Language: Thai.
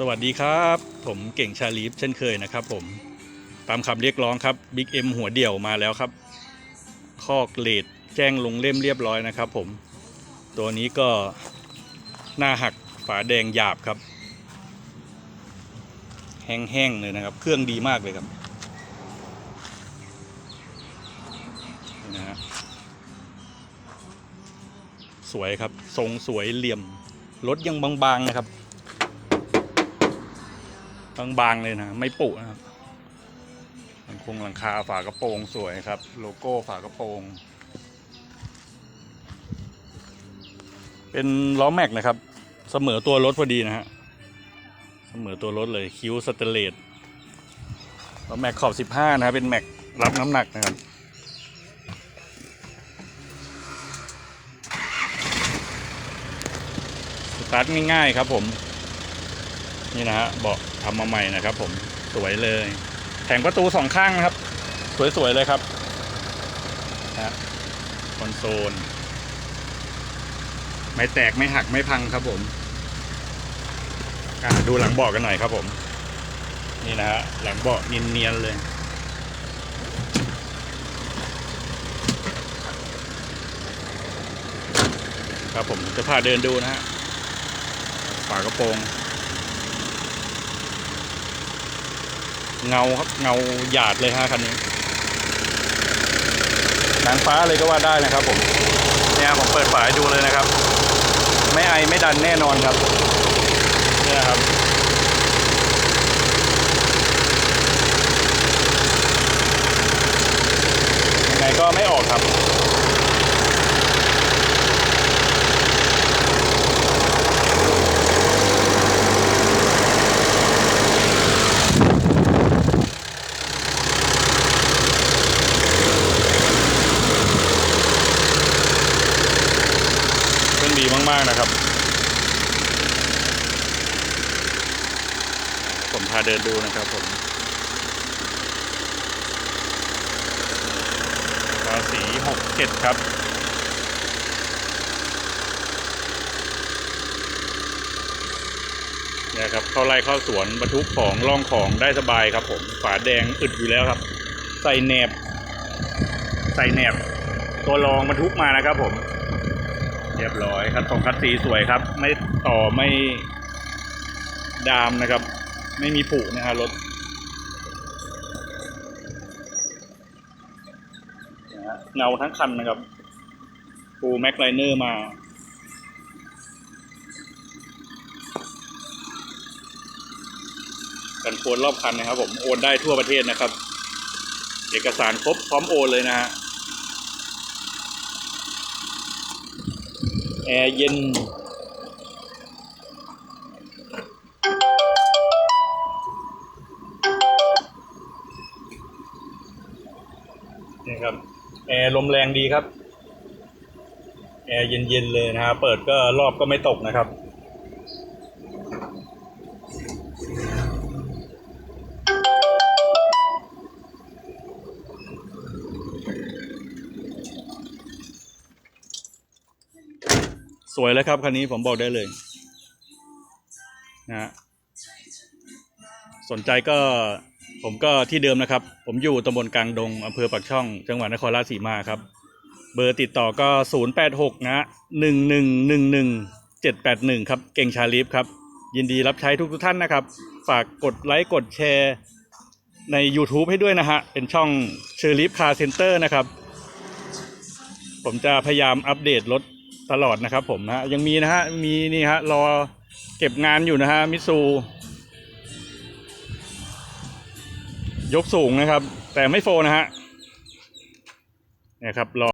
สวัสดีครับ ผมเก่งชาลีฟเช่นเคยนะครับผมตามคำเรียกร้องครับบิ๊กเอ็มหัวเดี่ยวมาแล้วครับ คอกเลดแจ้งลงเล่มเรียบร้อยนะครับผม ตัวนี้ก็หน้าหักฝาแดงหยาบครับ แห้งๆเลยนะครับ เครื่องดีมากเลยครับนี่นะฮะสวยครับ ทรงสวยเหลี่ยมรถยังบางๆนะครับ บางๆเลยนะ ไม่ปุนะครับหลังคงหลังคาฝากระโปรงสวยครับ โลโก้ฝากระโปรง เป็นล้อแม็กนะครับ เสมอตัวรถพอดีนะฮะเสมอตัวรถเลยคิ้วสเตเลสล้อแม็กขอบ 15 นะเป็นแม็กรับน้ำหนักนะครับสตาร์ทง่ายๆครับผม นี่นะฮะเบาะ ทำมาใหม่นะครับผมสวยเลยแผงประตูสองข้างนะครับ สวยๆเลยครับนะฮะคอนโซล ไม่แตกไม่หักไม่พังครับผมอะดูหลังเบาะกันหน่อยครับผม นี่นะฮะหลังเบาะเนียนๆเลยครับผมจะพาเดินดูนะฮะฝากระโปรง เงาครับเงาหยาดเลยฮะคันนี้นางฟ้าเลยก็ว่าได้นะครับ ผมเนี่ยผมเปิดฝาให้ดูเลยนะครับ ไม่ไอไม่ดันแน่นอนครับเนี่ยครับยังไงก็ไม่ออกครับ ดีมาก ๆ นะครับ ผมพาเดินดูนะครับผมภาษีหกเจ็ดครับเนี่ยครับเข้าไร่เข้าสวนบรรทุกของล่องของได้สบายครับ ผมฝาแดงอึดอยู่แล้วครับ ใส่แหนบ ใส่แหนบ ตัวรองบรรทุกมานะครับผม เรียบร้อยครับของคัดสีสวยครับ ไม่ต่อไม่ดามนะครับ ไม่มีผุนะฮะรถเงาทั้งคันนะครับฟูแม็กไลเนอร์มากันโคนรอบคันนะครับผมโอนได้ทั่วประเทศนะครับ เอกสารครบพร้อมโอนเลยนะฮะ แอร์เย็น นี่ครับ แอร์ลมแรงดีครับ แอร์เย็นๆเลยนะฮะเปิดก็รอบก็ไม่ตกนะครับ สวยเลยครับคันนี้ผมบอกได้เลยนะฮะสนใจก็ผมก็ที่เดิมนะครับ ผมอยู่ตำบลกลางดงอำเภอปากช่อง จังหวัดนครราชสีมาครับ เบอร์ติดต่อก็ 086 นะหนึ่งหนึ่งหนึ่งหนึ่งเจ็ดแปดหนึ่งครับ เก่งชาลีฟครับ ยินดีรับใช้ทุกทุกท่านนะครับ ฝากกดไลค์กดแชร์ใน YouTube ให้ด้วยนะฮะ เป็นช่องเชอร์ลีฟคาร์เซ็นเตอร์นะครับ ผมจะพยายามอัปเดตรถ ตลอดนะครับผมนะฮะยังมีนะฮะมีนี่ฮะรอเก็บงานอยู่นะฮะมิซู ยกสูงนะครับ แต่ไม่โฟนะฮะเนี่ยครับรอ